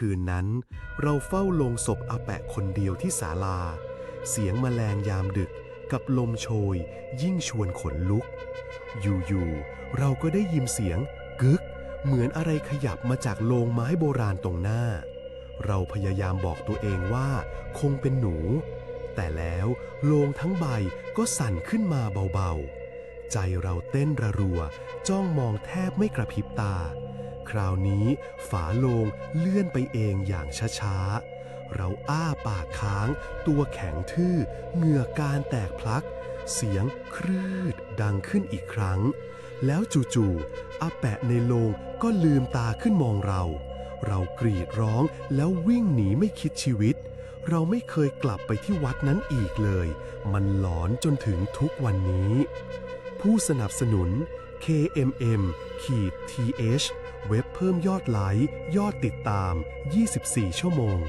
คืนนั้น เราเฝ้าลงศพอาแปะคนเดียวที่ศาลา เสียงแมลงยามดึกกับลมโชย ยิ่งชวนขนลุก อยู่ๆเราก็ได้ยินเสียง กึก เหมือนอะไรขยับมาจากโลงไม้โบราณตรงหน้า เราพยายามบอกตัวเองว่า คงเป็นหนู แต่แล้วโลงทั้งใบก็สั่นขึ้นมาเบาๆ ใจเราเต้นระรัว จ้องมองแทบไม่กระพริบตา คราวนี้ฝาโลงเลื่อนไปเองอย่างช้าๆ เราอ้าปากค้าง ตัวแข็งทื่อเหงื่อการแตกพลัก เสียงครืดดังขึ้นอีกครั้ง แล้วจู่ๆอาแปะในโลงก็ลืมตาขึ้นมองเรา เรากรีดร้องแล้ววิ่งหนีไม่คิดชีวิต เราไม่เคยกลับไปที่วัดนั้นอีกเลย มันหลอนจนถึงทุกวันนี้ ผู้สนับสนุน KMM ขีด TH เว็บเพิ่มยอดไลค์ ยอดติดตาม 24 ชั่วโมง